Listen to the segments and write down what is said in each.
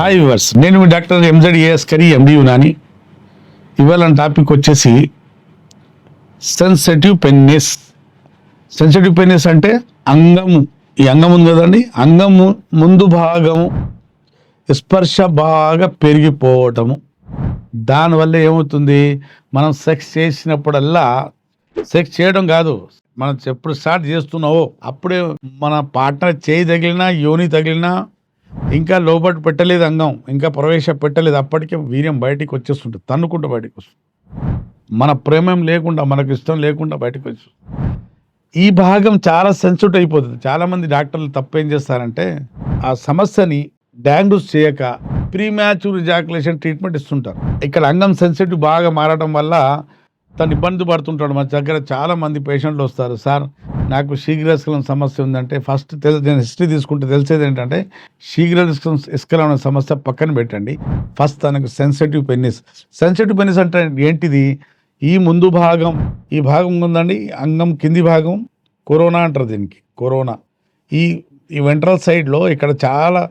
Hi viewers నేను మీ doctor MZ AS Qari MD Unani ఇవాళ topic వచ్చేసి సెన్సిటివ్ పెన్నెస్ సెన్సిటివ్ పెన్నెస్ అంటే అంగము. ఈ అంగం ఉంది కదండి. అంగము ముందు భాగము స్పర్శ బాగా పెరిగిపోవటము. దానివల్ల ఏమవుతుంది? మనం సెక్స్ చేసినప్పుడల్లా సెక్స్ చేయడం కాదు. మనం ఎప్పుడు స్టార్ట్ చేస్తున్నావో అప్పుడే మన పార్ట్నర్ చేయి తగిలినా యోని తగిలినా ఇంకా లోపల పెట్టలేదు అంగం ఇంకా ప్రవేశ పెట్టలేదు. అప్పటికే వీర్యం బయటికి వచ్చేస్తుంటుంది. తన్నుకుంటూ బయటకు వస్తుంది. మన ప్రేమం లేకుండా మనకు ఇష్టం లేకుండా బయటకు వచ్చి ఈ భాగం చాలా సెన్సిటివ్ అయిపోతుంది. చాలామంది డాక్టర్లు తప్పేం చేస్తారంటే ఆ సమస్యని డయాగ్నోస్ చేయక ప్రీ మ్యాచ్యూర్ జాకులేషన్ ట్రీట్మెంట్ ఇస్తుంటారు. ఇక్కడ అంగం సెన్సిటివ్ బాగా మారడం వల్ల తను ఇబ్బంది పడుతుంటాడు. మన దగ్గర చాలామంది పేషెంట్లు వస్తారు. సార్ నాకు శీఘ్రస్కలం సమస్య ఉందంటే ఫస్ట్ తెలు నేను హిస్టరీ తీసుకుంటే తెలిసేది ఏంటంటే శీఘ్రస్ఖలన సమస్య పక్కన పెట్టండి. ఫస్ట్ తనకు సెన్సిటివ్ పెన్నిస్ సెన్సిటివ్ పెన్నిస్ అంటే ఏంటిది? ఈ ముందు భాగం ఈ భాగం ఉందండి అంగం కింది భాగం కరోనా అంటారు దీనికి కరోనా ఈ ఈ వెంట్రల్ సైడ్లో ఇక్కడ చాలా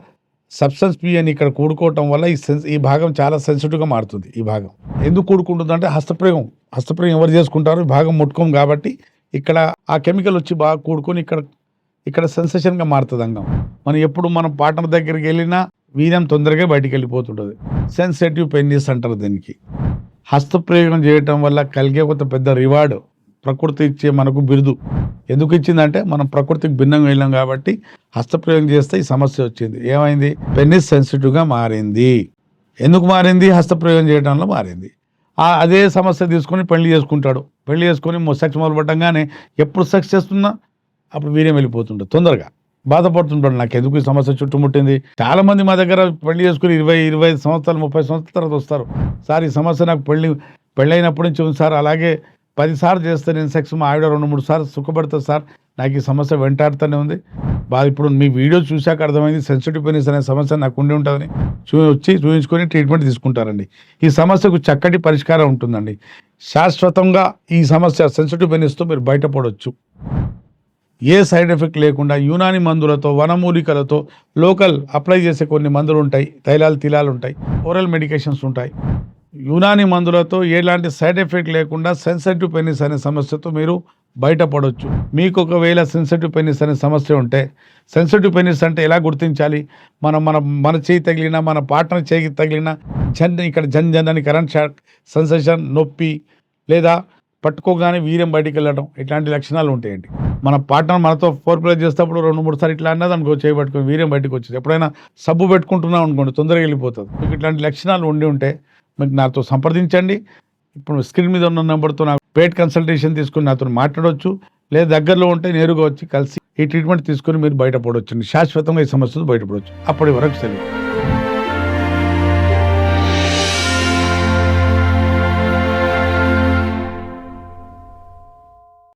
సబ్స్టెన్స్ పి అని ఇక్కడ కూడుకోవటం వల్ల ఈ సెన్స్ ఈ భాగం చాలా సెన్సిటివ్గా మారుతుంది ఈ భాగం. ఎందుకు కూడుకుంటుంది అంటే హస్తప్రయోగం హస్తప్రయోగం ఎవరు చేసుకుంటారు? ఈ భాగం ముట్టుకోం కాబట్టి ఇక్కడ ఆ కెమికల్ వచ్చి బాగా కూడుకొని ఇక్కడ ఇక్కడ సెన్సేషన్గా మారుతుంది అంగం. మనం ఎప్పుడు మనం పార్ట్నర్ దగ్గరికి వెళ్ళినా వీర్యం తొందరగా బయటికి వెళ్ళిపోతుంటుంది. సెన్సిటివ్ పెన్నిస్ అంటారు దీనికి. హస్తప్రయోగం చేయటం వల్ల కలిగే కొంత పెద్ద రివార్డు ప్రకృతి ఇచ్చే మనకు బిరుదు. ఎందుకు ఇచ్చిందంటే మనం ప్రకృతికి భిన్నంగా వెళ్ళాం కాబట్టి హస్తప్రయోగం చేస్తే ఈ సమస్య వచ్చింది. ఏమైంది? పెన్నిస్ సెన్సిటివ్గా మారింది. ఎందుకు మారింది? హస్తప్రయోగం చేయడంలో మారింది. అదే సమస్య తీసుకొని పెళ్ళి చేసుకుంటాడు. పెళ్ళి చేసుకొని సెక్స్ మొదలుపెట్టంగానే ఎప్పుడు సెక్స్ చేస్తున్నా అప్పుడు వీర్యం వెళ్ళిపోతుంటాడు తొందరగా బాధపడుతుంటాడు. నాకు ఎందుకు ఈ సమస్య చుట్టుముట్టింది? చాలా మంది మా దగ్గర పెళ్ళి చేసుకుని ఇరవై ఇరవై సంవత్సరాలు ముప్పై సంవత్సరాల తర్వాత వస్తారు. సార్ ఈ సమస్య నాకు పెళ్ళి పెళ్ళైనప్పటి నుంచి ఉంది సార్. అలాగే పదిసార్లు చేస్తే నేను సెక్స్ మా ఆవిడ రెండు మూడు సార్లు సుఖపడుతుంది సార్ నాకు ఈ సమస్య వెంటాడుతూనే ఉంది. బాగా ఇప్పుడు మీ వీడియో చూశాక అర్థమైంది సెన్సిటివ్ పెనిస్ అనే సమస్య నాకు ఉండి ఉంటుందని చూ వచ్చి చూపించుకొని ట్రీట్మెంట్ తీసుకుంటారండి. ఈ సమస్యకు చక్కటి పరిష్కారం ఉంటుందండి. శాశ్వతంగా ఈ సమస్య సెన్సిటివ్ పెనిస్తో మీరు బయటపడవచ్చు ఏ సైడ్ ఎఫెక్ట్ లేకుండా యునాని మందులతో వనమూలికలతో లోకల్ అప్లై చేసే కొన్ని మందులు ఉంటాయి తైలాలు తిలాలు ఉంటాయి ఓరల్ మెడికేషన్స్ ఉంటాయి. యునాని మందులతో ఎలాంటి సైడ్ ఎఫెక్ట్ లేకుండా సెన్సిటివ్ పెనిస్ అనే సమస్యతో మీరు బయటపడవచ్చు మీకు ఒకవేళ సెన్సిటివ్ పెనిస్ అనే సమస్య ఉంటే సెన్సిటివ్ పెనిస్ అంటే ఎలా గుర్తించాలి? మనం మన మన చేయి తగిలినా మన పార్ట్నర్ చేయి తగిలినా జన్ ఇక్కడ జన్ జన్ అని కరెంట్ షాక్ సెన్సేషన్ నొప్పి లేదా పట్టుకోగానే వీర్యం బయటికి వెళ్ళడం ఇట్లాంటి లక్షణాలు ఉంటాయండి. మన పార్ట్నర్ మనతో ఫోర్ ప్లే చేసేటప్పుడు రెండు మూడు సార్లు ఇట్లా అన్నది అనుకో చేయబట్టుకుని వీర్యం బయటకు వచ్చింది ఎప్పుడైనా సబ్బు పెట్టుకుంటున్నాం అనుకోండి తొందరగా వెళ్ళిపోతుంది. మీకు ఇట్లాంటి లక్షణాలు ఉండి ఉంటే మీకు నాతో సంప్రదించండి. ఇప్పుడు స్క్రీన్ మీద ఉన్న నెంబర్తో నాకు పేడ్ కన్సల్టేషన్ తీసుకుని నాతో మాట్లాడవచ్చు లేదా దగ్గరలో ఉంటే నేరుగా వచ్చి కలిసి ఈ ట్రీట్మెంట్ తీసుకుని మీరు బయటపడవచ్చు శాశ్వతంగా ఈ సమస్యలు బయటపడవచ్చు అప్పటి వరకు సెలవు.